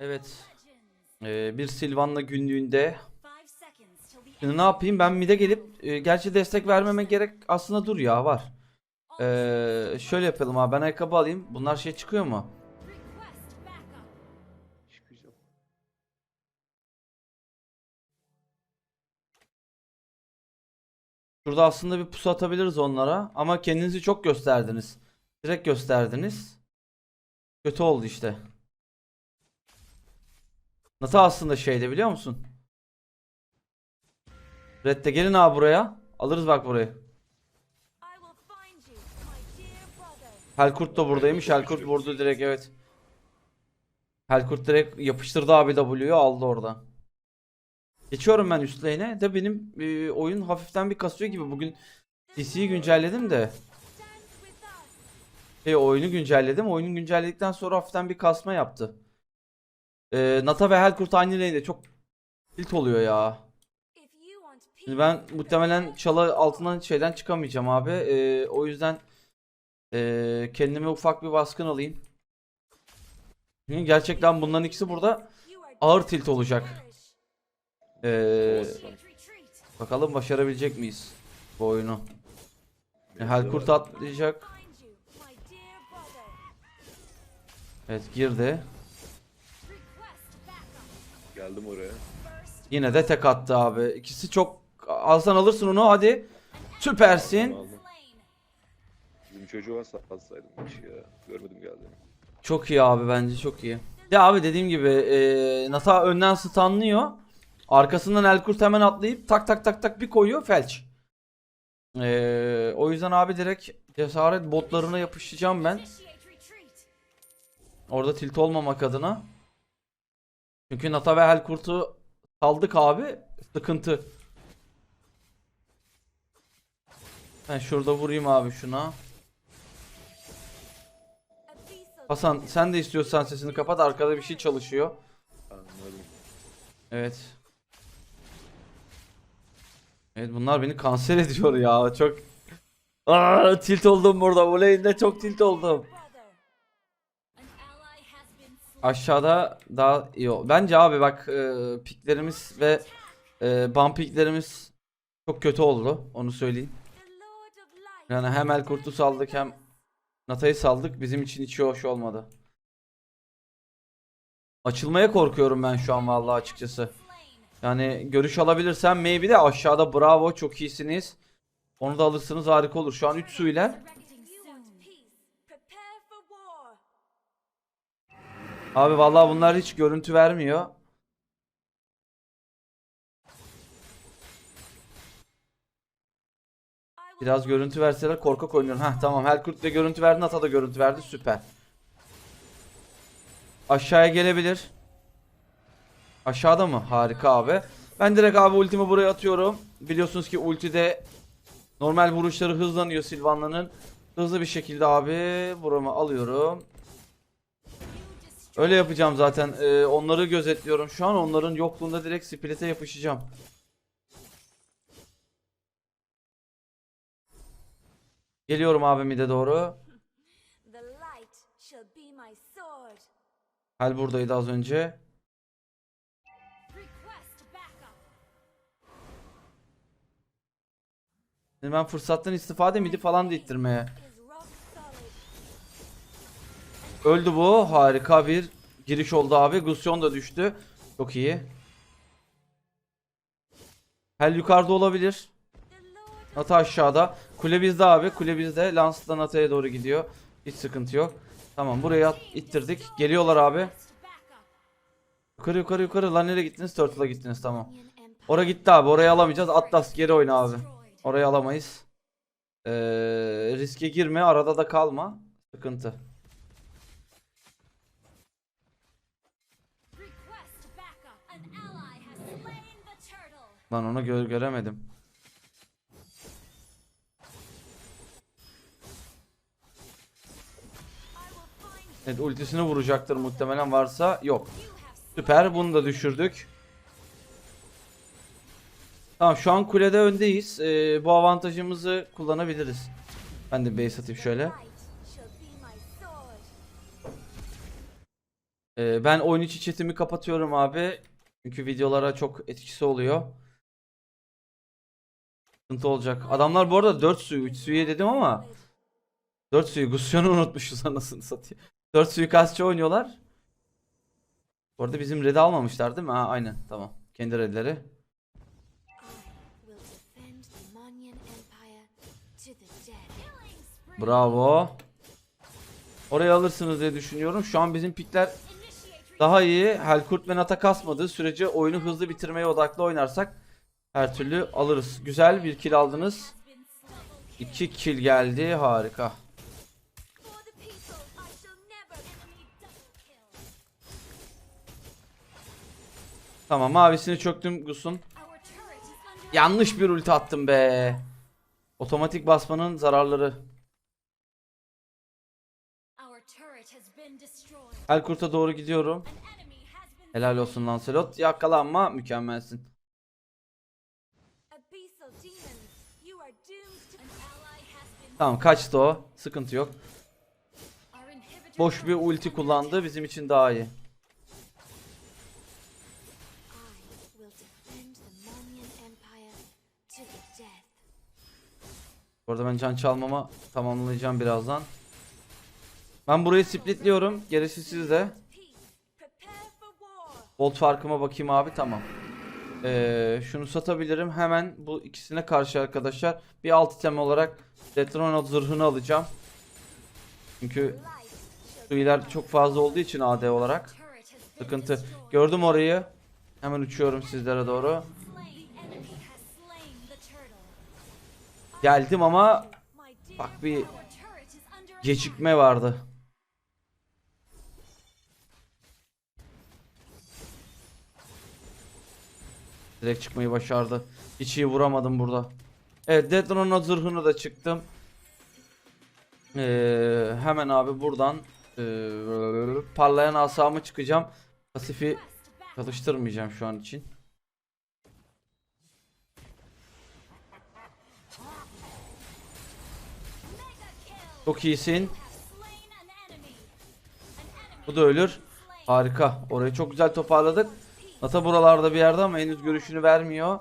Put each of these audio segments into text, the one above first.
Evet. Ee, bir Silvan'la günlüğünde. Şimdi ne yapayım? Ben mid'e gelip e, gerçi destek vermeme gerek aslında dur ya var. Ee, şöyle yapalım abi ben ayakkabı alayım. Bunlar şey çıkıyor mu? Şurada aslında bir pusu atabiliriz onlara. Ama kendinizi çok gösterdiniz. Direkt gösterdiniz. Kötü oldu işte. Nasıl aslında şeyde biliyor musun? Red'de gelin abi buraya. Alırız bak burayı. Helkurt da buradaymış. Helkurt vurdu direkt evet. Helkurt direkt yapıştırdı abi W'yu aldı oradan. Geçiyorum ben üst lane'e de benim e, oyun hafiften bir kasıyor gibi. Bugün DC'yi güncelledim de. Şey oyunu güncelledim. Oyunu güncelledikten sonra hafiften bir kasma yaptı. E, Nata ve Helkurt aynı lane'de çok tilt oluyor ya. Şimdi ben muhtemelen çalı altından şeyden çıkamayacağım abi. E, o yüzden e, kendime ufak bir baskın alayım. Gerçekten bunların ikisi burada ağır tilt olacak. E, bakalım başarabilecek miyiz bu oyunu. E, Helkurt atlayacak. Evet girdi. Geldim oraya. Yine de tek attı abi. İkisi çok alsan alırsın onu hadi. Süpersin. Aldım. Bizim çocuğa satsaydım bir şey ya. Görmedim geldiğini. Çok iyi abi bence çok iyi. Ya abi dediğim gibi e, Nata önden stunlıyor. Arkasından Elkurt hemen atlayıp tak tak tak tak bir koyuyor felç. E, o yüzden abi direkt cesaret botlarına yapışacağım ben. Orada tilt olmamak adına. Çünkü Nata ve Helkurt'u saldık abi. Sıkıntı. Ben şurada vurayım abi şuna. Hasan sen de istiyorsan sesini kapat arkada bir şey çalışıyor. Evet. Evet bunlar beni kanser ediyor ya çok. Aa, tilt oldum burada bu çok tilt oldum. Aşağıda daha iyi ol- Bence abi bak e, piklerimiz ve e, bump piklerimiz çok kötü oldu onu söyleyeyim. Yani hem El Kurt'u saldık hem Nata'yı saldık bizim için hiç hoş olmadı. Açılmaya korkuyorum ben şu an vallahi açıkçası. Yani görüş alabilirsem maybe de aşağıda bravo çok iyisiniz. Onu da alırsınız harika olur. Şu an 3 su ile. Abi vallahi bunlar hiç görüntü vermiyor. Biraz görüntü verseler korkak oynuyorum. Heh tamam Helkurt de görüntü verdi Nata da görüntü verdi süper. Aşağıya gelebilir. Aşağıda mı? Harika abi. Ben direkt abi ultimi buraya atıyorum. Biliyorsunuz ki ultide normal vuruşları hızlanıyor Silvanla'nın. Hızlı bir şekilde abi buramı alıyorum. Öyle yapacağım zaten. Ee, onları gözetliyorum şu an. Onların yokluğunda direkt split'e yapışacağım. Geliyorum abi mide doğru. Hal buradaydı az önce. Şimdi ben fırsattan istifade midi falan da ittirmeye. Öldü bu. Harika bir giriş oldu abi. Gusyon da düştü. Çok iyi. Hel yukarıda olabilir. Nata aşağıda. Kule bizde abi. Kule bizde. Lance da Nata'ya doğru gidiyor. Hiç sıkıntı yok. Tamam buraya ittirdik. Geliyorlar abi. Yukarı yukarı yukarı. Lan nereye gittiniz? Turtle'a gittiniz tamam. Oraya gitti abi. Orayı alamayacağız. Atlas geri oyna abi. Orayı alamayız. Ee, riske girme. Arada da kalma. Sıkıntı. Lan onu gö- göremedim. Evet ultisini vuracaktır muhtemelen varsa yok. Süper bunu da düşürdük. Tamam şu an kulede öndeyiz. Ee, bu avantajımızı kullanabiliriz. Ben de base atayım şöyle. Ee, ben oyun içi chatimi kapatıyorum abi. Çünkü videolara çok etkisi oluyor. Sıkıntı olacak. Adamlar bu arada 4 suyu 3 suyu dedim ama 4 suyu Gusyon'u unutmuşuz anasını satayım. 4 suikastçı oynuyorlar. Bu arada bizim red'i almamışlar değil mi? Ha aynen tamam. Kendi redleri. Bravo. Orayı alırsınız diye düşünüyorum. Şu an bizim pikler daha iyi. Helkurt ve Nata kasmadığı sürece oyunu hızlı bitirmeye odaklı oynarsak her türlü alırız. Güzel bir kill aldınız. 2 kill geldi. Harika. Tamam mavisini çöktüm Gus'un. Yanlış bir ulti attım be. Otomatik basmanın zararları. Helkurt'a doğru gidiyorum. Helal olsun Lancelot. Yakalanma mükemmelsin. Tamam kaçtı o. Sıkıntı yok. Boş bir ulti kullandı. Bizim için daha iyi. Arada ben can çalmama tamamlayacağım birazdan. Ben burayı splitliyorum. Gerisi sizde. Bolt farkıma bakayım abi tamam. Ee, şunu satabilirim. Hemen bu ikisine karşı arkadaşlar bir alt item olarak Detronot zırhını alacağım. Çünkü suiler çok fazla olduğu için AD olarak sıkıntı. Gördüm orayı. Hemen uçuyorum sizlere doğru. Geldim ama Bak bir gecikme vardı. Direkt çıkmayı başardı. Hiç iyi vuramadım burada. Evet Deadron'a zırhını da çıktım. Ee, hemen abi buradan ee, parlayan asamı çıkacağım. Pasifi çalıştırmayacağım şu an için. Çok iyisin. Bu da ölür. Harika. Orayı çok güzel toparladık. Nata buralarda bir yerde ama henüz görüşünü vermiyor.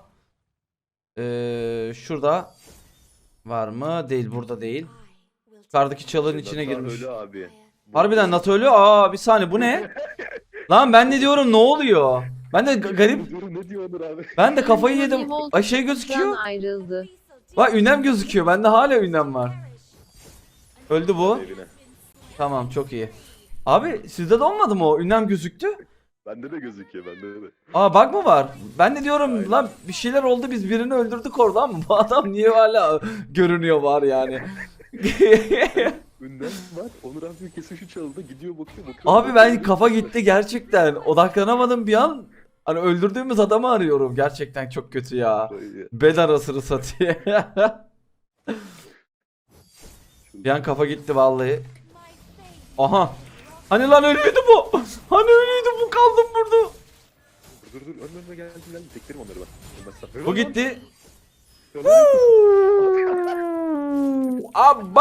Ee, şurada var mı? Değil burada değil. Yukarıdaki çalının içine girmiş. Ölü abi. Harbiden Nata ölüyor. Aa bir saniye bu ne? Lan ben ne diyorum ne oluyor? Ben de ga- garip. Ne diyor Onur abi? Ben de kafayı yedim. Ay şey gözüküyor. ayrıldı. Bak ünlem gözüküyor. Bende hala ünlem var. Öldü bu. Evine. Tamam çok iyi. Abi sizde de olmadı mı o? Ünlem gözüktü. Bende de gözüküyor bende de. Aa bug mı var? Ben de diyorum Aynen. lan bir şeyler oldu biz birini öldürdük orada ama bu adam niye hala görünüyor var yani. Ünlem var. Onur abi kesin şu çalıda gidiyor bakıyor bakıyor. Abi ben kafa gitti gerçekten. Odaklanamadım bir an. Hani öldürdüğümüz adamı arıyorum. Gerçekten çok kötü ya. Bed arasını satıyor. bir an kafa gitti vallahi. Aha. Hani lan ölüydü bu. Hani ölüydü bu kaldım burada. Dur dur dur önüme önüme geldim geldim teklerim onları ben. Bu gitti. Ölmez. Abo.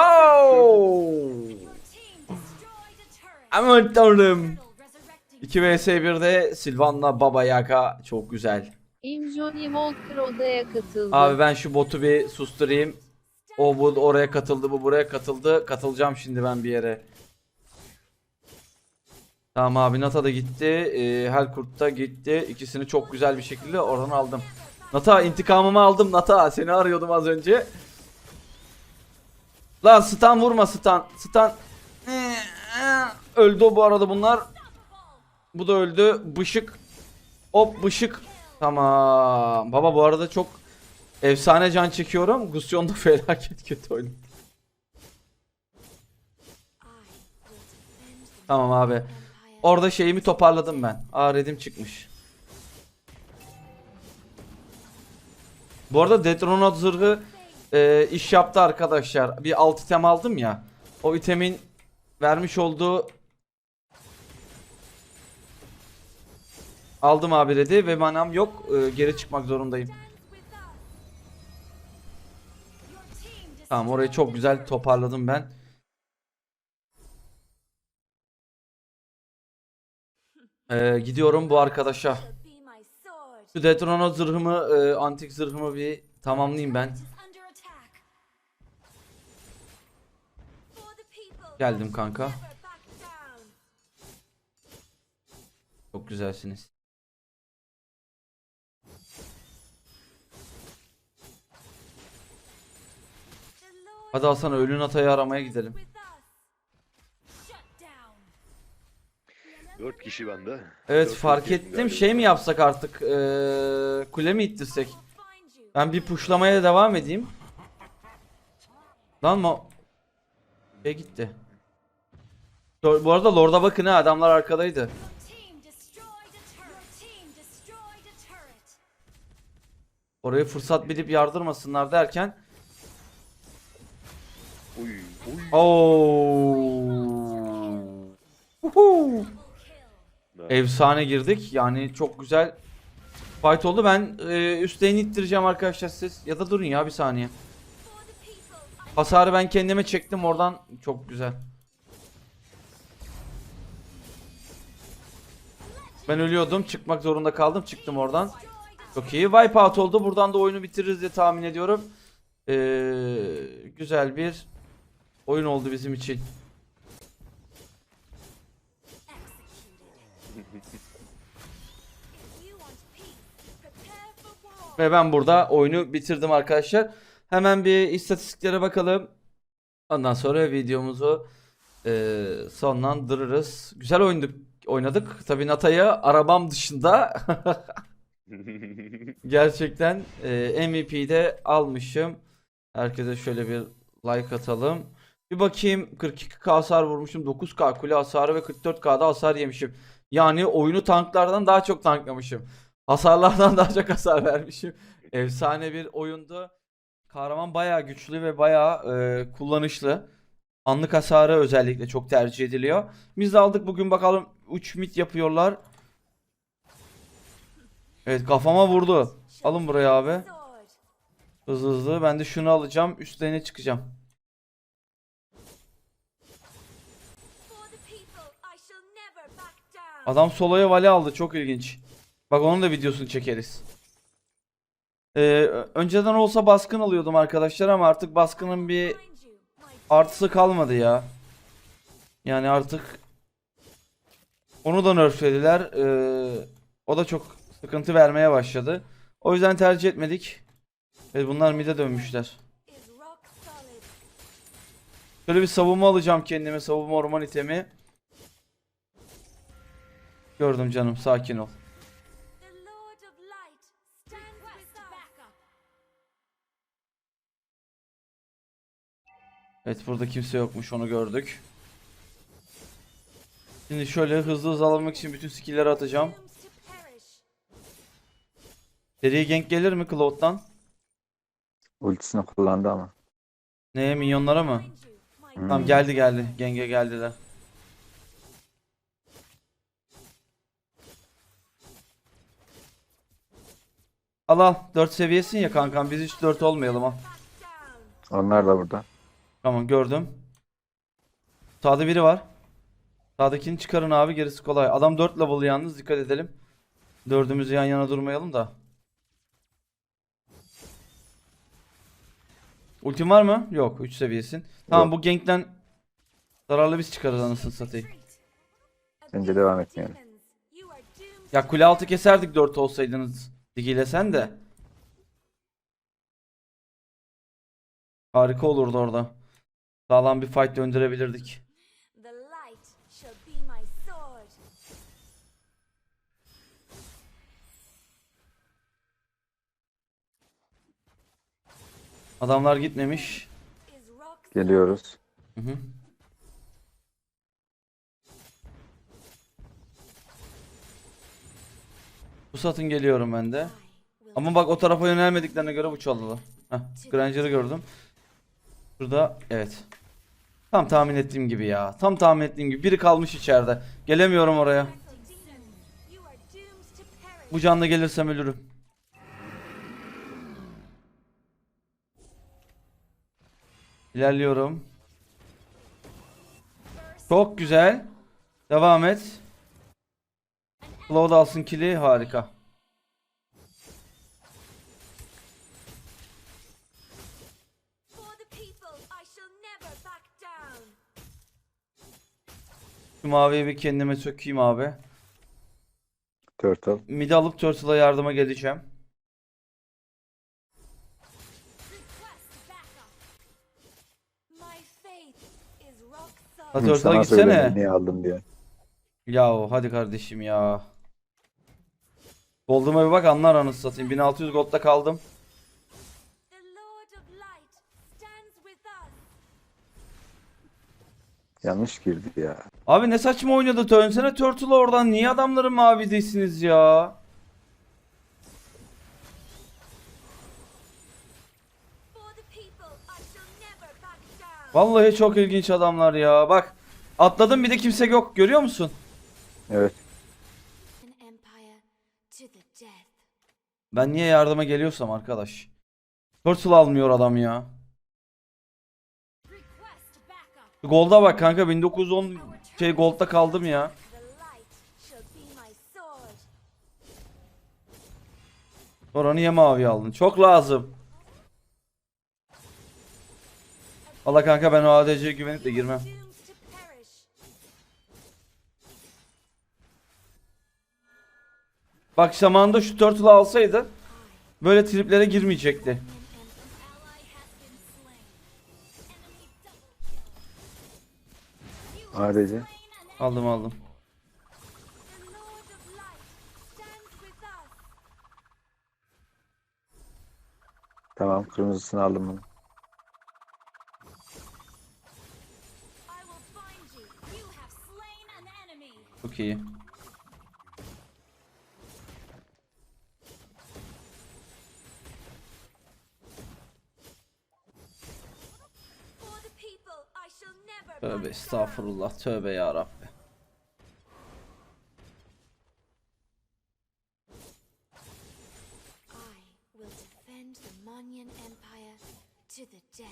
Team destroyed a turret. Aman tanrım. Turtle resurrecting. 2 vs 1'de Silvan'la Baba Yaga çok güzel. Imjoni Walker odaya katıldı. Abi ben şu botu bir susturayım. O bu oraya katıldı, bu buraya katıldı. Katılacağım şimdi ben bir yere. Tamam abi Nata da gitti. Ee, Helkurt da gitti. İkisini çok güzel bir şekilde oradan aldım. Nata intikamımı aldım Nata. Seni arıyordum az önce. Lan stun vurma stun. Stun. Öldü bu arada bunlar. Bu da öldü. Bışık. Hop bışık. Tamam. Baba bu arada çok efsane can çekiyorum. Gusyon da felaket kötü the Tamam abi. Orada şeyimi toparladım ben. Aa redim çıkmış. Bu arada Detronot zırhı e, iş yaptı arkadaşlar. Bir alt item aldım ya. O itemin vermiş olduğu Aldım abi redi ve manam yok. E, geri çıkmak zorundayım. Tamam orayı çok güzel toparladım ben. Ee, gidiyorum bu arkadaşa. Şu Detrono zırhımı, e, antik zırhımı bir tamamlayayım ben. Geldim kanka. Çok güzelsiniz. Hadi Hasan ölü Nata'yı aramaya gidelim. Dört kişi bende. Evet Dört fark ettim. galiba. Şey mi yapsak artık? Ee, kule mi ittirsek? Ben bir puşlamaya devam edeyim. Lan mı? Şey gitti. Bu arada Lord'a bakın ha adamlar arkadaydı. Orayı fırsat bilip yardırmasınlar derken. Uy uy. Oo. Uhu. Efsane girdik. Yani çok güzel fight oldu. Ben e, üst lane'i ittireceğim arkadaşlar siz. Ya da durun ya bir saniye. Hasarı ben kendime çektim oradan. Çok güzel. Ben ölüyordum. Çıkmak zorunda kaldım. Çıktım oradan. Çok iyi. Wipeout oldu. Buradan da oyunu bitiririz diye tahmin ediyorum. Ee, güzel bir oyun oldu bizim için. Ve ben burada oyunu bitirdim arkadaşlar. Hemen bir istatistiklere bakalım. Ondan sonra videomuzu e, sonlandırırız. Güzel oynadık, oynadık. Tabii Nata'yı arabam dışında gerçekten e, MVP'de almışım. Herkese şöyle bir like atalım. Bir bakayım 42k hasar vurmuşum. 9k kule hasarı ve 44k'da hasar yemişim. Yani oyunu tanklardan daha çok tanklamışım. Hasarlardan daha çok hasar vermişim. Efsane bir oyundu. Kahraman bayağı güçlü ve bayağı e, kullanışlı. Anlık hasarı özellikle çok tercih ediliyor. Biz de aldık bugün bakalım 3 mit yapıyorlar. Evet kafama vurdu. Alın buraya abi. Hızlı hızlı. Ben de şunu alacağım. Üstlerine çıkacağım. Adam soloya vali aldı. Çok ilginç. Bak onun da videosunu çekeriz. Ee, önceden olsa baskın alıyordum arkadaşlar ama artık baskının bir artısı kalmadı ya. Yani artık onu da nerflediler. Ee, o da çok sıkıntı vermeye başladı. O yüzden tercih etmedik. Evet bunlar mid'e dönmüşler. Şöyle bir savunma alacağım kendime. Savunma orman itemi. Gördüm canım. Sakin ol. Evet burada kimse yokmuş. Onu gördük. Şimdi şöyle hızlı hızlı almak için bütün skill'leri atacağım. Seriye gank gelir mi Cloud'dan? Ultisini kullandı ama. Neye minyonlara mı? Hmm. Tamam geldi geldi. Genge geldiler. Al al. 4 seviyesin ya kankam. Biz hiç 4 olmayalım down. Onlar da burada. Tamam gördüm. Sağda biri var. Sağdakini çıkarın abi gerisi kolay. Adam 4 level yalnız dikkat edelim. Dördümüz yan yana durmayalım da. Ultim var mı? Yok 3 seviyesin. Tamam bu gankten zararlı biz çıkarız anasını satayım. Bence devam etmeyelim. Ya kule altı keserdik 4 olsaydınız. Digiyle sen de. Harika olurdu orada. Sağlam bir fight döndürebilirdik. Adamlar gitmemiş. Geliyoruz. Hı hı. Bu satın geliyorum ben de. Ama bak o tarafa yönelmediklerine göre bu çaldılar. Heh, Granger'ı gördüm. Şurada evet. Tam tahmin ettiğim gibi ya. Tam tahmin ettiğim gibi. Biri kalmış içeride. Gelemiyorum oraya. Bu canlı gelirsem ölürüm. İlerliyorum. Çok güzel. Devam et. Cloud alsın kili harika. Şu maviyi bir kendime sökeyim abi. Turtle. Midi alıp Turtle'a yardıma geleceğim. Hadi Turtle'a gitsene. niye aldım diye. Yahu hadi kardeşim ya. Gold'uma bir bak anlar anasını satayım. 1600 gold'da kaldım. Yanlış girdi ya. Abi ne saçma oynadı dönsene Turtle oradan. Niye adamların mavi değilsiniz ya? Vallahi çok ilginç adamlar ya. Bak atladım bir de kimse yok görüyor musun? Evet. Ben niye yardıma geliyorsam arkadaş. Turtle almıyor adam ya. Gold'a bak kanka 1910 şey Gold'da kaldım ya. Sonra niye mavi aldın? Çok lazım. Valla kanka ben o ADC'ye güvenip de girmem. Bak zamanında şu Turtle'ı alsaydı böyle triplere girmeyecekti. ADC. Aldım aldım. Tamam kırmızısını aldım bunu. Will Tövbe estağfurullah. Tövbe ya Rabbi.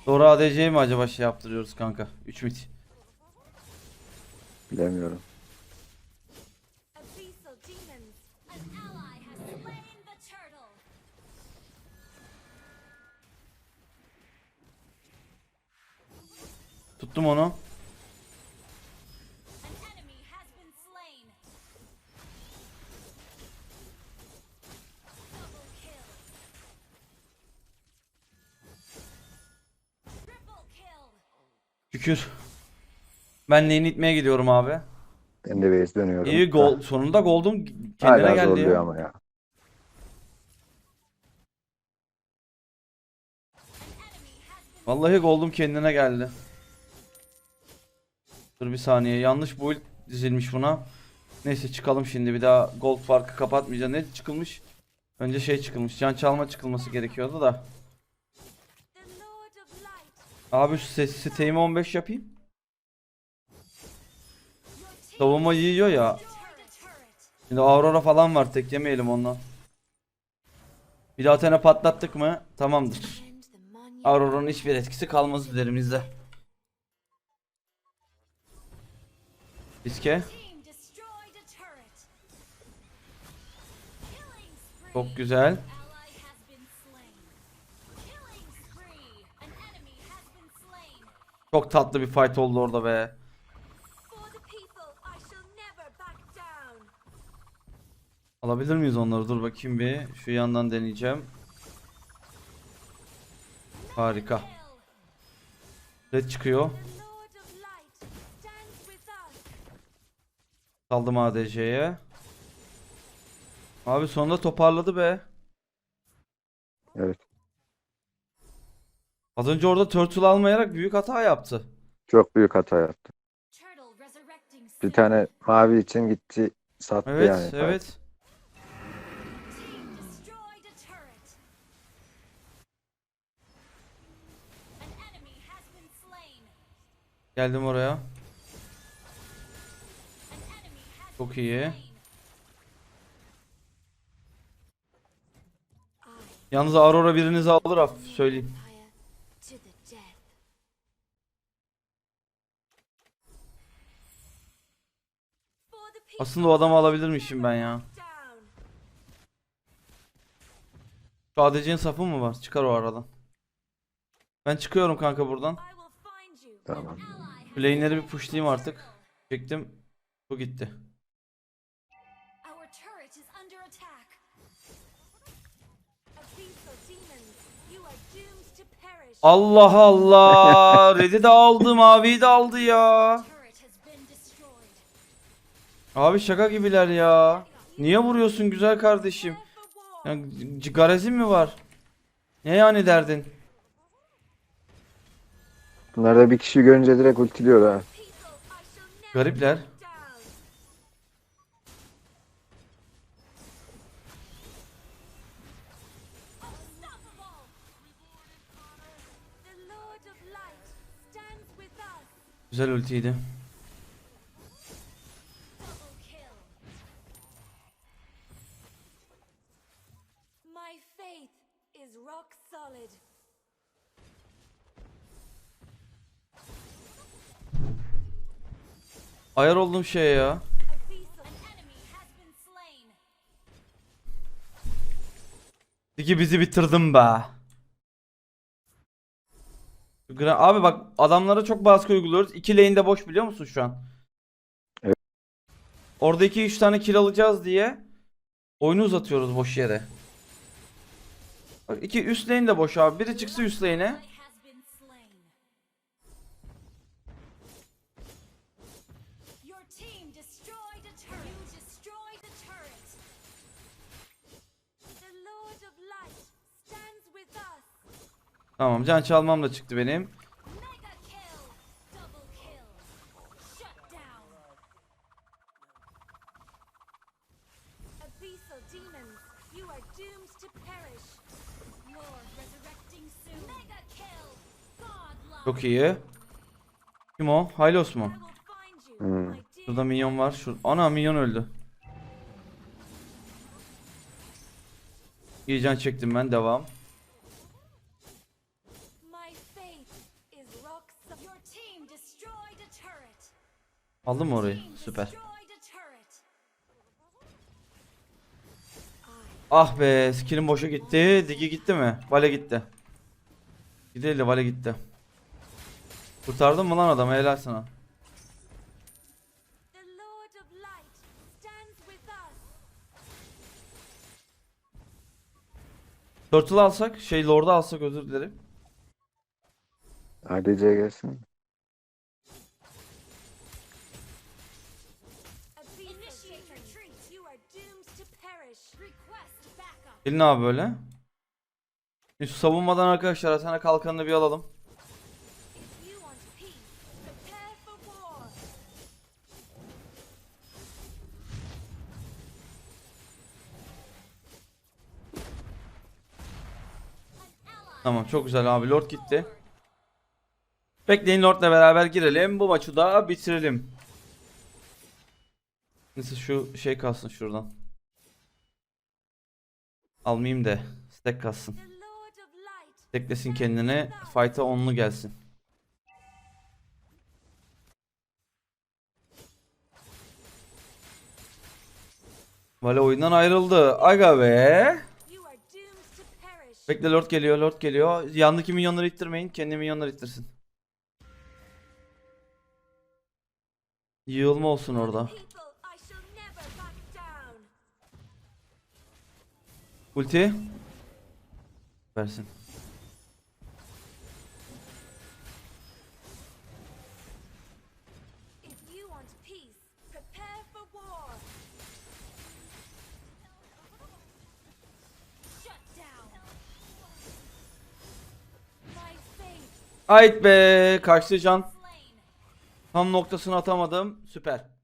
Doğru ADC'ye mi acaba şey yaptırıyoruz kanka? 3 mit. Bilemiyorum. Abyssal demons. Şükür. Ben lane'i itmeye gidiyorum abi. Ben de base dönüyorum. İyi gol. Sonunda gold'um kendine Hala geldi zorluyor ya. ama ya. Vallahi gold'um kendine geldi. Dur bir saniye. Yanlış build dizilmiş buna. Neyse çıkalım şimdi. Bir daha gold farkı kapatmayacağız. Ne çıkılmış? Önce şey çıkılmış. Can çalma çıkılması gerekiyordu da. Abi şu ses siteğimi 15 yapayım. Savunma yiyor ya. Şimdi Aurora falan var. Tek yemeyelim ondan. Bir daha tane patlattık mı? Tamamdır. Aurora'nın hiçbir etkisi kalmaz üzerimizde. Spree. Çok güzel. Çok tatlı bir fight oldu orada be. Alabilir miyiz onları? Dur bakayım bir. Şu yandan deneyeceğim. Harika. Red çıkıyor. Saldım ADC'ye. Abi sonunda toparladı be. Evet. Az önce orada turtle almayarak büyük hata yaptı. Çok büyük hata yaptı. Bir tane mavi için gitti sattı Evet, yani. evet. Geldim oraya. Çok iyi. Yalnız Aurora birinizi alır af söyleyeyim. Aslında o adamı alabilirmişim ben ya. Şu ADC'nin sapı mı var? Çıkar o aradan. Ben çıkıyorum kanka buradan. Tamam. Lane'leri bir pushlayayım artık. Çektim. Bu gitti. Allah Allah. Red'i de aldı, maviyi de aldı ya. Abi şaka gibiler ya. Niye vuruyorsun güzel kardeşim? Ya garezin mi var? Ne yani derdin? Bunlar da bir kişi görünce direkt ultiliyor ha. Garipler. back down. Ayar oldum şeye ya. Digi bizi bitirdin be. Abi bak adamlara çok baskı uyguluyoruz. İki lane de boş biliyor musun şu an? Evet. Orada 2-3 tane kill alacağız diye oyunu uzatıyoruz boş yere. Bak iki üst lane de boş abi. Biri çıksa üst lane'e. Tamam can çalmam da çıktı benim. Çok iyi. Kim o? Hylos mu? Hmm. Şurada minyon var. Şur Ana minyon öldü. İyi can çektim ben. Devam. Aldın mı orayı? Süper. Ah be skill'im boşa gitti. Digi gitti mi? Vale gitti. Gidelim Vale gitti. Kurtardın mı lan adamı helal sana. Turtle alsak şey Lord'u alsak özür dilerim. ADC gelsin. Gelin abi böyle. Şu savunmadan arkadaşlar Asana kalkanını bir alalım. Tamam çok güzel abi Lord gitti. Bekleyin Lord'la beraber girelim. Bu maçı da bitirelim. Neyse şu şey kalsın şuradan. Almayayım da stack kalsın. Teklesin kendini. Fight'a onlu gelsin. Vale oyundan ayrıldı. Aga be. Bekle Lord geliyor, Lord geliyor. Yandaki minyonları ittirmeyin. Kendi minyonları ittirsin. Yığılma olsun orada. My faith Ait be. Kaçtı can. Tam noktasını atamadım. Süper.